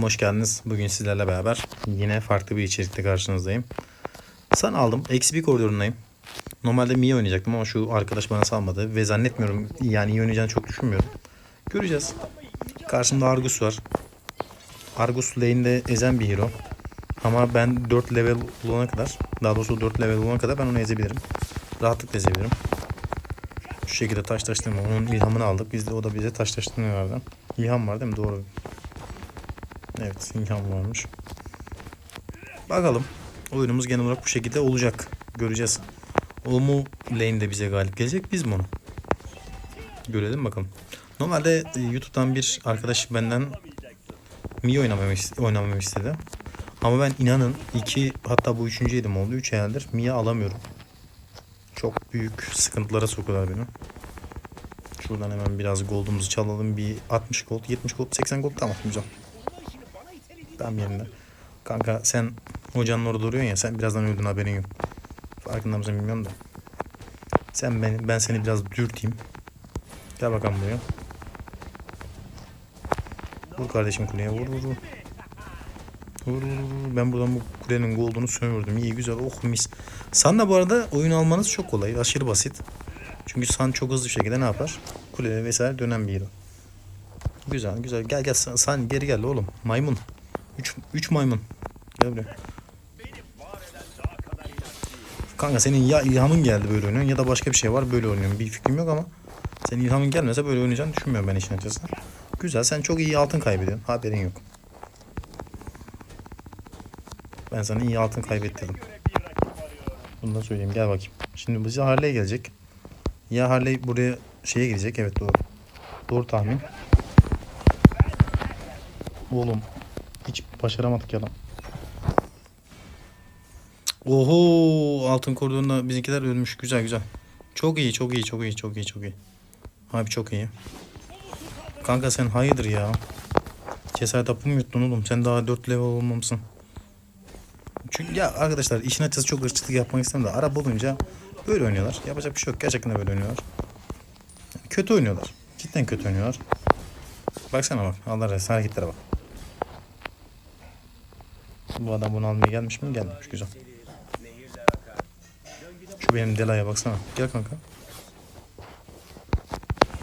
kanalıma hoş geldiniz. Bugün sizlerle beraber yine farklı bir içerikte karşınızdayım. San aldım. Eksi bir koridorundayım. Normalde Mia oynayacaktım ama şu arkadaş bana salmadı. Ve zannetmiyorum yani iyi oynayacağını çok düşünmüyorum. Göreceğiz. Karşımda Argus var. Argus lane'de ezen bir hero. Ama ben 4 level olana kadar, daha doğrusu 4 level olana kadar ben onu ezebilirim. Rahatlıkla ezebilirim. Şu şekilde taş taşlama. Onun ilhamını aldık. Biz de o da bize taş taşlamalardan. İlham var değil mi? Doğru. Evet, ilham varmış. Bakalım. Oyunumuz genel olarak bu şekilde olacak. Göreceğiz. O mu lane'de bize galip gelecek, biz mi onu? Görelim bakalım. Normalde e, YouTube'dan bir arkadaş benden Mi oynamamı, oynamamı istedi. Ama ben inanın iki hatta bu üçüncü yedim oldu. Üç aydır Mia alamıyorum. Çok büyük sıkıntılara sokuyorlar beni. Şuradan hemen biraz gold'umuzu çalalım. Bir 60 gold, 70 gold, 80 gold tamam güzel. Tam yerinde. Kanka sen hocanın orada duruyorsun ya sen birazdan öldün haberin yok. Farkında mısın bilmiyorum da. Sen beni, ben seni biraz dürteyim. Gel bakalım buraya. Vur kardeşim kuleye vur vur vur. Vur vur vur. Ben buradan bu kulenin gold'unu sömürdüm. İyi güzel oh mis. Sanla bu arada oyun almanız çok kolay. Aşırı basit. Çünkü San çok hızlı bir şekilde ne yapar? Kuleye vesaire dönen bir hero. Güzel güzel. Gel gel San, San geri gel oğlum. Maymun. 3 3 maymun. Gel buraya. Kanka senin ya ilhamın geldi böyle oynuyorsun ya da başka bir şey var böyle oynuyorsun. Bir fikrim yok ama senin ilhamın gelmese böyle oynayacağını düşünmüyorum ben işin açıkçası. Güzel sen çok iyi altın kaybediyorsun. Haberin yok. Ben sana iyi altın kaybettirdim. Bunu da söyleyeyim gel bakayım. Şimdi bize Harley gelecek. Ya Harley buraya şeye gelecek evet doğru. Doğru tahmin. Oğlum başaramadık ya lan. Oho altın koridorunda bizimkiler ölmüş. Güzel güzel. Çok iyi çok iyi çok iyi çok iyi çok iyi. Abi çok iyi. Kanka sen hayırdır ya. Cesaret hapı yuttun oğlum? Sen daha 4 level olmamışsın. Çünkü ya arkadaşlar işin açıkçası çok ırkçılık yapmak istemiyorum da Arap olunca böyle oynuyorlar. Yapacak bir şey yok. Gerçekten böyle oynuyorlar. Yani kötü oynuyorlar. Cidden kötü oynuyorlar. Baksana bak. Allah razı hareketlere bak. Bu adam bunu almaya gelmiş mi? Gelmemiş. Güzel. Şu benim Dela'ya baksana. Gel kanka.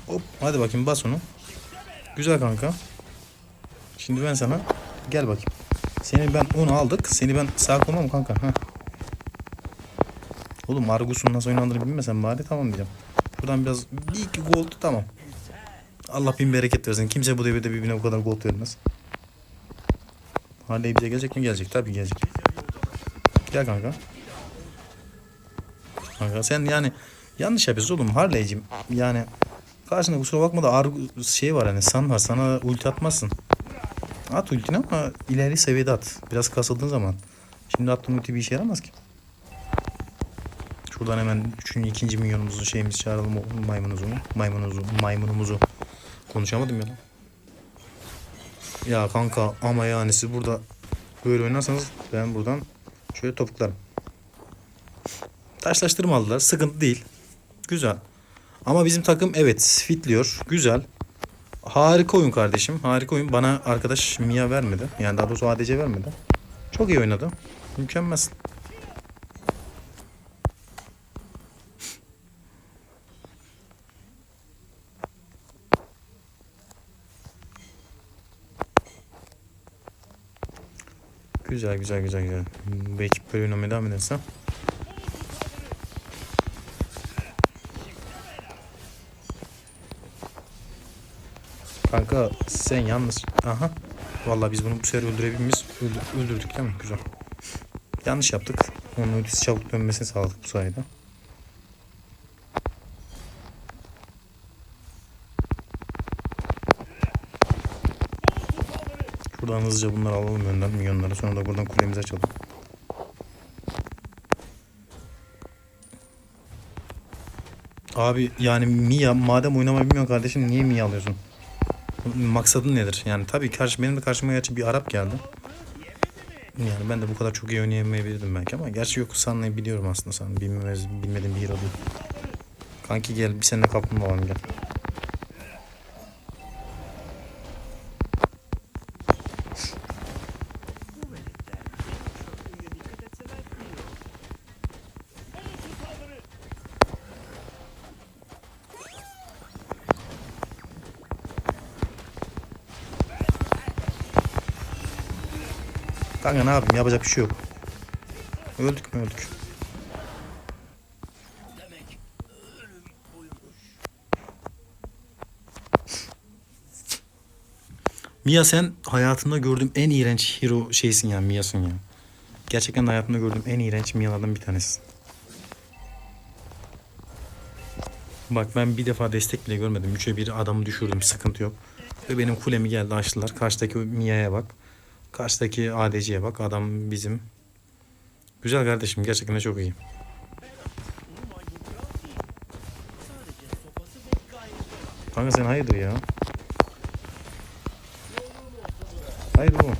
Hop. Hadi bakayım bas onu. Güzel kanka. Şimdi ben sana gel bakayım. Seni ben onu aldık. Seni ben sağ koymam kanka. Heh. Oğlum Argus'un nasıl oynandığını bilmesen bari tamam diyeceğim. Buradan biraz bir iki gold tamam. Allah bin bereket versin. Kimse bu devirde birbirine bu kadar gold vermez. Harley bize gelecek mi? Gelecek. Tabii gelecek. Gel kanka. Kanka sen yani yanlış yapıyorsun oğlum Harley'cim. Yani karşında kusura bakma da Argus şey var hani san var sana ulti atmazsın. At ultini ama ileri seviyede at. Biraz kasıldığın zaman. Şimdi attığın ulti bir işe yaramaz ki. Şuradan hemen üçüncü, ikinci milyonumuzu şeyimizi çağıralım maymunumuzu. Maymunumuzu, maymunumuzu. Konuşamadım ya lan. Ya kanka ama yani siz burada böyle oynarsanız ben buradan şöyle topuklarım. Taşlaştırma aldılar. Sıkıntı değil. Güzel. Ama bizim takım evet fitliyor. Güzel. Harika oyun kardeşim. Harika oyun. Bana arkadaş Mia vermedi. Yani daha doğrusu ADC vermedi. Çok iyi oynadı. Mükemmelsin. Güzel güzel güzel güzel. Böyle oynamaya devam ederse. Kanka sen yalnız. Aha. Vallahi biz bunu bu sefer öldürebilmiş. Öldür, öldürdük değil mi? Güzel. Yanlış yaptık. Onun ultisi çabuk dönmesini sağladık bu sayede. Şuradan hızlıca bunları alalım önden milyonları. Sonra da buradan kulemizi açalım. Abi yani Mia madem oynamayı bilmiyorsun kardeşim niye Mia alıyorsun? Maksadın nedir? Yani tabii karşı benim de karşıma gerçi bir Arap geldi. Yani ben de bu kadar çok iyi oynayamayabilirdim belki ama gerçi yok San'la biliyorum aslında San. Bilmemez, bilmediğim bir hero değil. Kanki gel bir seninle kaplumbağa olalım gel. Kanka ne yapayım yapacak bir şey yok. Öldük mü öldük. Mia sen hayatımda gördüğüm en iğrenç hero şeysin ya Mia'sın ya. Gerçekten hayatımda gördüğüm en iğrenç Mia'lardan bir tanesi. Bak ben bir defa destek bile görmedim. Üçe bir adamı düşürdüm sıkıntı yok. Ve benim kulemi geldi açtılar. Karşıdaki Mia'ya bak. Karşıdaki ADC'ye bak. Adam bizim. Güzel kardeşim gerçekten de çok iyi. Kanka sen hayırdır ya? Hayır bu.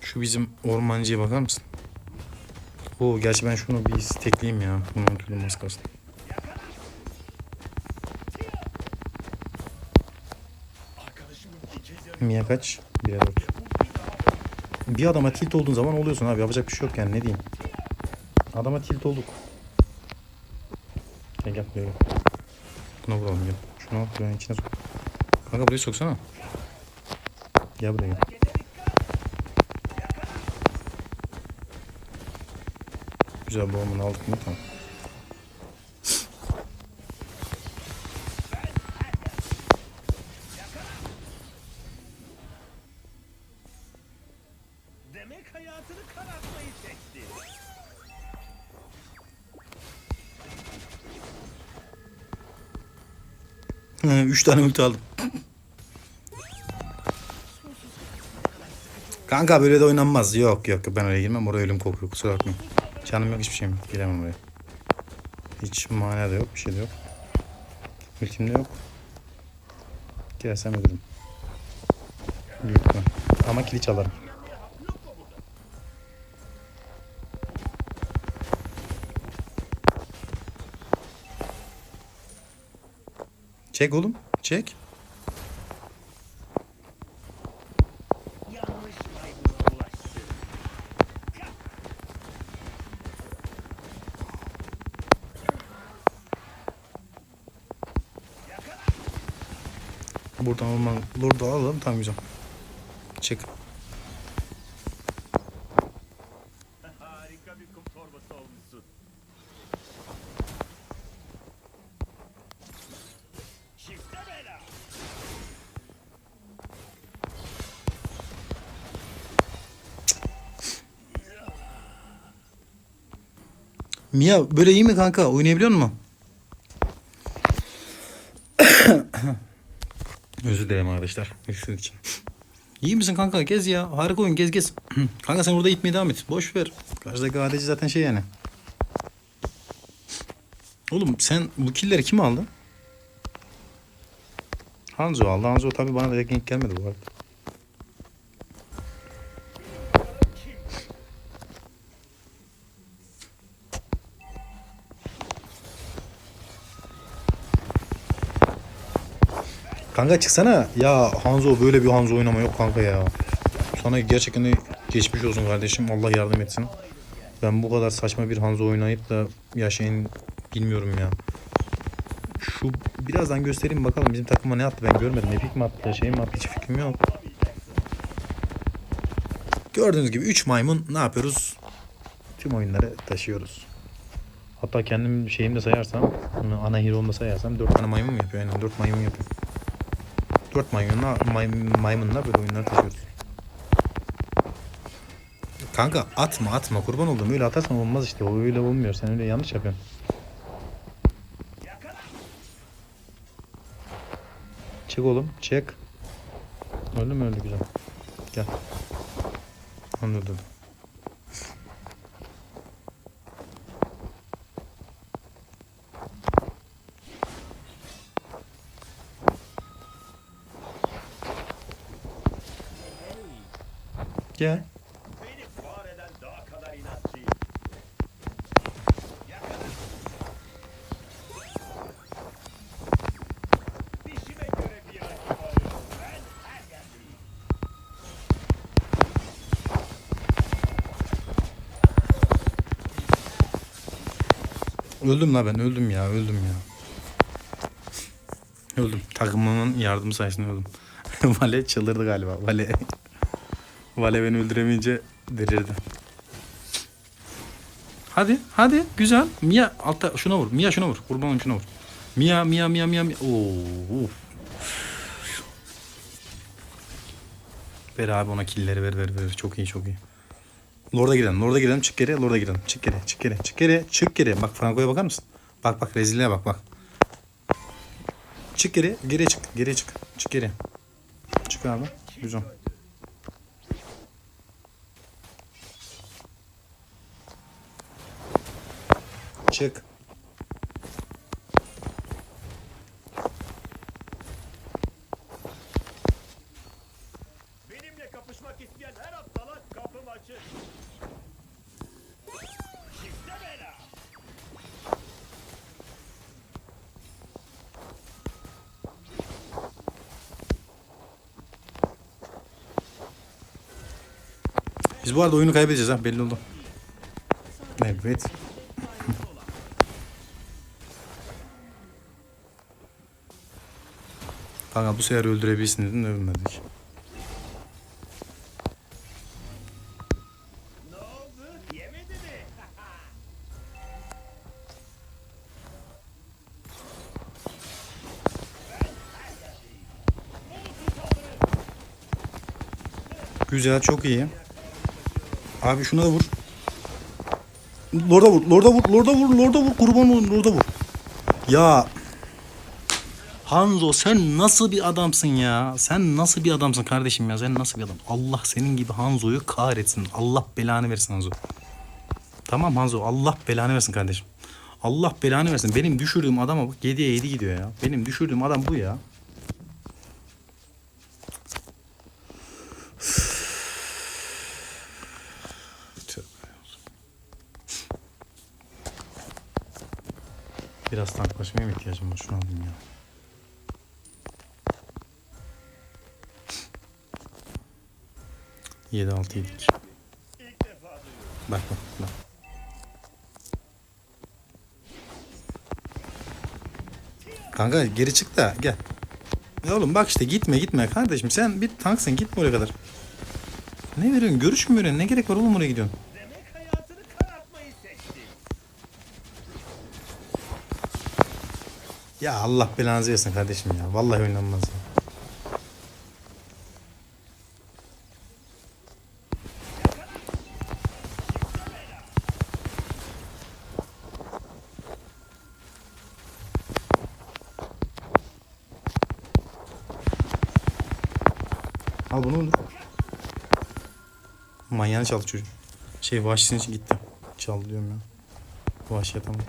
Şu bizim ormancıya bakar mısın? Oo gerçi ben şunu bir stekleyeyim ya. Bunu unuttum az kalsın. Mia kaç? 1'e 4. Bir adama tilt olduğun zaman oluyorsun abi. Yapacak bir şey yok yani ne diyeyim. Adama tilt olduk. Gel gel buraya gel. Buna vuralım gel. Şunu al buranın içine sok. Kanka buraya soksana. Gel buraya gel. Güzel boğumunu aldık mı tamam. Demek hayatını karartmayı seçti. Hı, Üç tane ulti aldım. Kanka böyle de oynanmaz. Yok yok ben oraya girmem. Oraya ölüm kokuyor. Kusura bakmayın. Canım yok hiçbir şeyim. Giremem oraya. Hiç mana da yok. Bir şey de yok. Ultim de yok. Girersem ölürüm. İhtimal. Ama kilit çalarım. Çek oğlum. Çek. Buradan alman, burada alalım tam güzel. Çık. Harika bir kum torbası olmuşsun. Çifte bela. Mia böyle iyi mi kanka? Oynayabiliyor musun? Dilerim arkadaşlar. Öksürük için. İyi misin kanka? Gez ya. Harika oyun. Gez gez. kanka sen orada gitmeye devam et. Boş ver. Karşıdaki ADC zaten şey yani. Oğlum sen bu killleri kim aldı? Hanzo aldı. Hanzo tabi bana direkt link gelmedi bu arada. Kanka çıksana. Ya Hanzo böyle bir Hanzo oynama yok kanka ya. Sana gerçekten geçmiş olsun kardeşim. Allah yardım etsin. Ben bu kadar saçma bir Hanzo oynayıp da yaşayın bilmiyorum ya. Şu birazdan göstereyim bakalım bizim takıma ne attı ben görmedim. Epic mi attı şey mi attı hiç fikrim yok. Gördüğünüz gibi 3 maymun ne yapıyoruz? Tüm oyunları taşıyoruz. Hatta kendim şeyimde sayarsam, ana hero'mda sayarsam 4 tane maymun mu yapıyor? Aynen 4 maymun yapıyor. 4 maymunla, may, maymunla böyle oyunları taşıyoruz. Kanka atma atma kurban oldum öyle atarsan olmaz işte o öyle olmuyor sen öyle yanlış yapıyorsun. Çık oğlum çık. Öldü mü öldü güzel. Gel. Anladım. Gel. Beni fareden daha kadar inatçıyım. Yakala. Dişime göre bir rakip arıyorum. Ben her yerdeyim. Öldüm la ben öldüm ya öldüm ya. Öldüm. Takımımın yardımı sayesinde öldüm. Vale çıldırdı galiba. Vale. Vale beni öldüremeyince delirdi. Hadi hadi güzel. Mia altta şuna vur. Mia şuna vur. Kurban olayım şuna vur. Mia Mia Mia Mia Mia. Oo. Ver abi ona killeri ver ver ver. Çok iyi çok iyi. Lord'a girelim. Lord'a girelim. Çık geri. Lord'a girelim. Çık geri. Çık geri. Çık geri. Çık geri. Bak Franco'ya bakar mısın? Bak bak rezilliğe bak bak. Çık geri. Geriye çık. Geriye çık. Çık geri. Çık abi. Güzel. Çık. Benimle kapışmak isteyen her aptala kapım açık. Çifte bela. Biz bu arada oyunu kaybedeceğiz ha belli oldu. Evet. Kanka bu sefer öldürebilirsin dedin mi? Güzel çok iyi. Abi şuna da vur. Lord'a vur, Lord'a vur, Lord'a vur, Lord'a vur, kurban olun, Lord'a vur. Ya Hanzo sen nasıl bir adamsın ya? Sen nasıl bir adamsın kardeşim ya? Sen nasıl bir adam? Allah senin gibi Hanzo'yu kahretsin. Allah belanı versin Hanzo. Tamam Hanzo Allah belanı versin kardeşim. Allah belanı versin. Benim düşürdüğüm adama bak 7'ye 7 gidiyor ya. Benim düşürdüğüm adam bu ya. Biraz tanklaşmaya mı ihtiyacım var? Şunu alayım ya. Yedi altı yedik. Bak bak bak. Kanka geri çık da gel. Ya oğlum bak işte gitme gitme kardeşim sen bir tanksın gitme oraya kadar. Ne veriyorsun görüş mü veriyorsun ne gerek var oğlum oraya gidiyorsun. Ya Allah belanızı versin kardeşim ya vallahi oynanmaz ya. Al bunu öldür. Manyağını çaldı çocuk. Şey vahşisinin için gitti. Çaldı diyorum ya. Vahşiye tamam.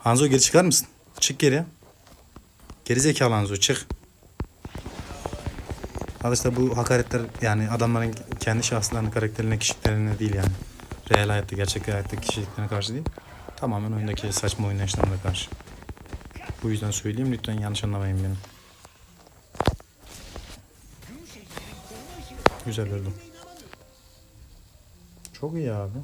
Hanzo geri çıkar mısın? Çık geri. Geri zekalı Hanzo çık. İşte bu hakaretler yani adamların kendi şahslarına, karakterlerine, kişiliklerine değil yani. Real hayatta, gerçek hayatta kişiliklerine karşı değil. Tamamen oyundaki saçma oynayışlarına karşı. Bu yüzden söyleyeyim lütfen yanlış anlamayın beni. Güzel verdim. Çok iyi abi.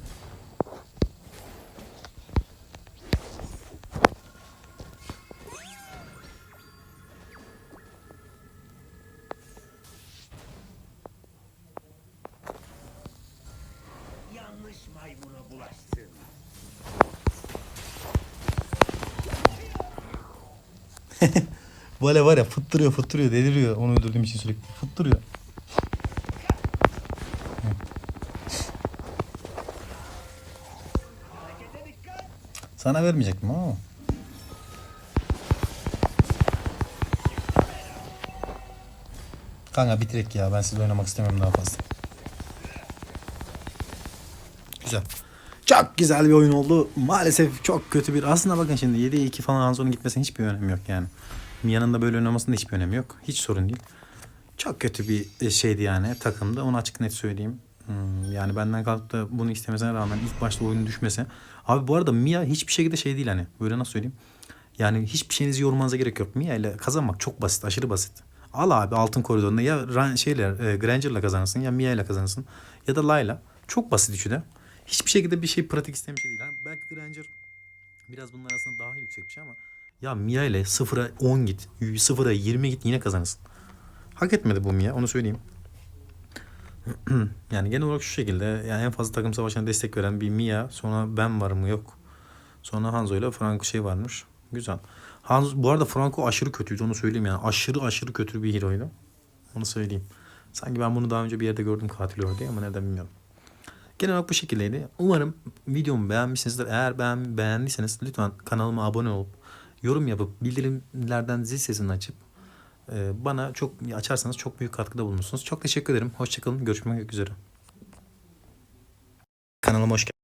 Vale var ya fıttırıyor fıttırıyor deliriyor onu öldürdüğüm için sürekli fıttırıyor. Sana vermeyecektim ama. Kanka bitirek ya ben sizle oynamak istemiyorum daha fazla. Güzel. Çok güzel bir oyun oldu. Maalesef çok kötü bir. Aslında bakın şimdi 7'ye 2 falan Hanzo'nun gitmesinin hiçbir önemi yok yani. Mia'nın da böyle oynamasında hiçbir önemi yok. Hiç sorun değil. Çok kötü bir e, şeydi yani takımda. Onu açık net söyleyeyim. Hmm, yani benden kalkıp da bunu istemesine rağmen ilk başta oyunu düşmese. Abi bu arada Mia hiçbir şekilde şey değil hani. Böyle nasıl söyleyeyim. Yani hiçbir şeyinizi yormanıza gerek yok. Mia ile kazanmak çok basit. Aşırı basit. Al abi altın koridorunda ya Ran- şeyle e, Granger'la kazanırsın ya Mia ile kazanırsın. Ya da Layla. Çok basit üçü de. Hiçbir şekilde bir şey pratik istemiş değil. Ha, belki Granger biraz bunun arasında daha yüksek bir şey ama ya Mia ile 0'a 10 git, 0'a 20 git yine kazanırsın. Hak etmedi bu Mia onu söyleyeyim. yani genel olarak şu şekilde yani en fazla takım savaşına destek veren bir Mia sonra ben var mı yok. Sonra Hanzo ile Franco şey varmış. Güzel. Hanzo, bu arada Franco aşırı kötüydü onu söyleyeyim yani. Aşırı aşırı kötü bir heroydu. Onu söyleyeyim. Sanki ben bunu daha önce bir yerde gördüm katil diye ama neden bilmiyorum. Genel olarak bu şekildeydi. Umarım videomu beğenmişsinizdir. Eğer beğen, beğendiyseniz lütfen kanalıma abone olup yorum yapıp bildirimlerden zil sesini açıp e, bana çok açarsanız çok büyük katkıda bulunursunuz. Çok teşekkür ederim. Hoşçakalın. Görüşmek üzere. Kanalıma hoş geldiniz.